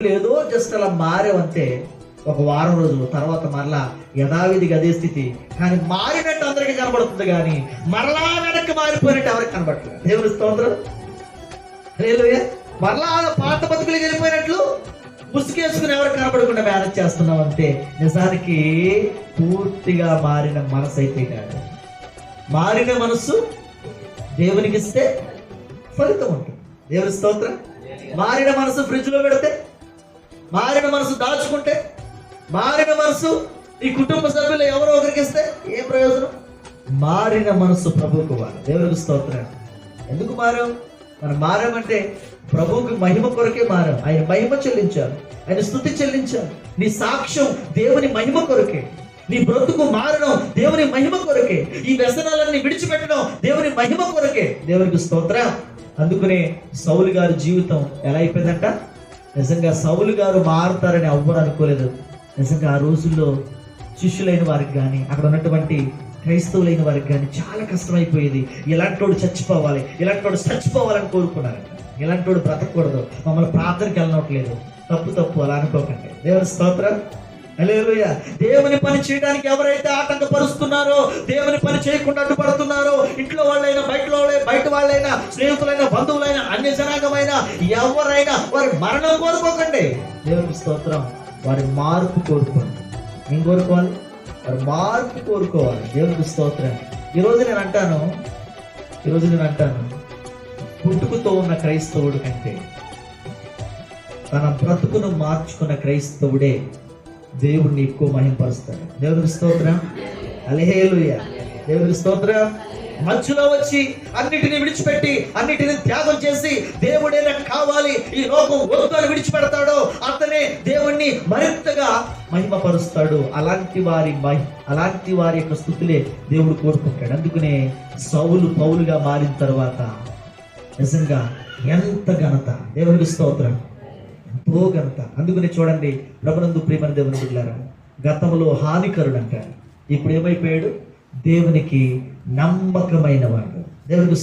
లేదో జస్ట్ అలా మారేవంతే ఒక వారం రోజులు తర్వాత మరలా యథావిధిగా అదే స్థితి. కానీ మారినట్టు అందరికీ కనబడుతుంది కానీ మరలా వెనక్కి మారిపోయినట్టు ఎవరికి కనబడుతుంది దేవుని స్తోత్రం. హల్లెలూయా. మరలా పాత బతుకులు వెళ్ళిపోయినట్లు ముసుగేసుకుని ఎవరికి కనబడకుండా మేనేజ్ చేస్తున్నాం అంతే నిజానికి పూర్తిగా మారిన మనసు అయితే కాదు మారిన మనస్సు దేవునికి ఇస్తే ఫలితం ఉంటుంది. దేవుని స్తోత్రం. మారిన మనసు ఫ్రిడ్జ్లో పెడితే మారిన మనసు దాచుకుంటే మారిన మనసు ఈ కుటుంబ సభ్యులు ఎవరో ఒకరికి ఇస్తే ఏం ప్రయోజనం? మారిన మనసు ప్రభువుకు వారు దేవునికి స్తోత్రం. ఎందుకు మారాం? మనం మారామంటే ప్రభువుకి మహిమ కొరకే మారాం. ఆయన మహిమ చెల్లించారు. ఆయన స్థుతి చెల్లించారు. నీ సాక్ష్యం దేవుని మహిమ కొరకే. నీ బ్రతుకు మారడం దేవుని మహిమ కొరకే. ఈ వ్యసనాలన్నీ విడిచిపెట్టడం దేవుని మహిమ కొరకే. దేవునికి స్తోత్ర. అందుకనే సౌలు గారి జీవితం ఎలా అయిపోయిందంట? నిజంగా సౌలు గారు మారుతారని ఎవ్వరు అనుకోలేదు. నిజంగా ఆ రోజుల్లో శిష్యులైన వారికి కానీ అక్కడ ఉన్నటువంటి క్రైస్తవులైన వారికి కానీ చాలా కష్టమైపోయేది. ఇలాంటి వాడు చచ్చిపోవాలి ఇలాంటి వాడు చచ్చిపోవాలని కోరుకున్నారు. ఇలాంటి వాడు బ్రతకూడదు మమ్మల్ని ప్రార్థనకి వెళ్ళనట్లేదు. తప్పు తప్పు అలా అనుకోకండి. దేవుని స్తోత్రం. హల్లెలూయా. దేవుని పని చేయడానికి ఎవరైతే ఆటంకపరుస్తున్నారో దేవుని పని చేయకుండా అడ్డుపడుతున్నారో ఇంట్లో వాళ్ళైనా బయట బయట వాళ్ళైనా స్నేహితులైన బంధువులైన అన్య జనాంగమైన ఎవరైనా వారి మరణం కోరుకోకండి దేవుని స్తోత్రం. వారి మార్పు కోరుకోండి ఏం కోరుకోవాలి? వారి మార్పు కోరుకోవాలి. దేవునికి స్తోత్రం. ఈరోజు నేను అంటాను ఈరోజు నేను అంటాను పుట్టుకతో ఉన్న క్రైస్తవుడు కంటే తన బ్రతుకును మార్చుకున్న క్రైస్తవుడే దేవుణ్ణి ఎక్కువ మహింపరుస్తాడు. దేవునికి స్తోత్రం. అలహేలుయ దేవుడి స్తోత్రం. మధ్యలో వచ్చి అన్నిటిని విడిచిపెట్టి అన్నిటిని త్యాగం చేసి దేవుడే నాకు కావాలి ఈ లోకం వద్దు అని విడిచిపెడతాడో అతనే దేవుణ్ణి మరింతగా మహిమపరుస్తాడు. అలాంటి వారి మహి అలాంటి వారి యొక్క స్థుతులే దేవుడు కోరుకుంటాడు. అందుకనే సౌలు పౌలుగా మారిన తర్వాత నిజంగా ఎంత ఘనత. దేవుడికి స్తోత్రం. ఎంతో ఘనత అందుకని చూడండి ప్రభునందు ప్రేమని దేవుని బిడ్డారా గతంలో హానికరుడు అంటారు ఇప్పుడు ఏమైపోయాడు దేవునికి నమ్మకమైన వాడు దేవునికి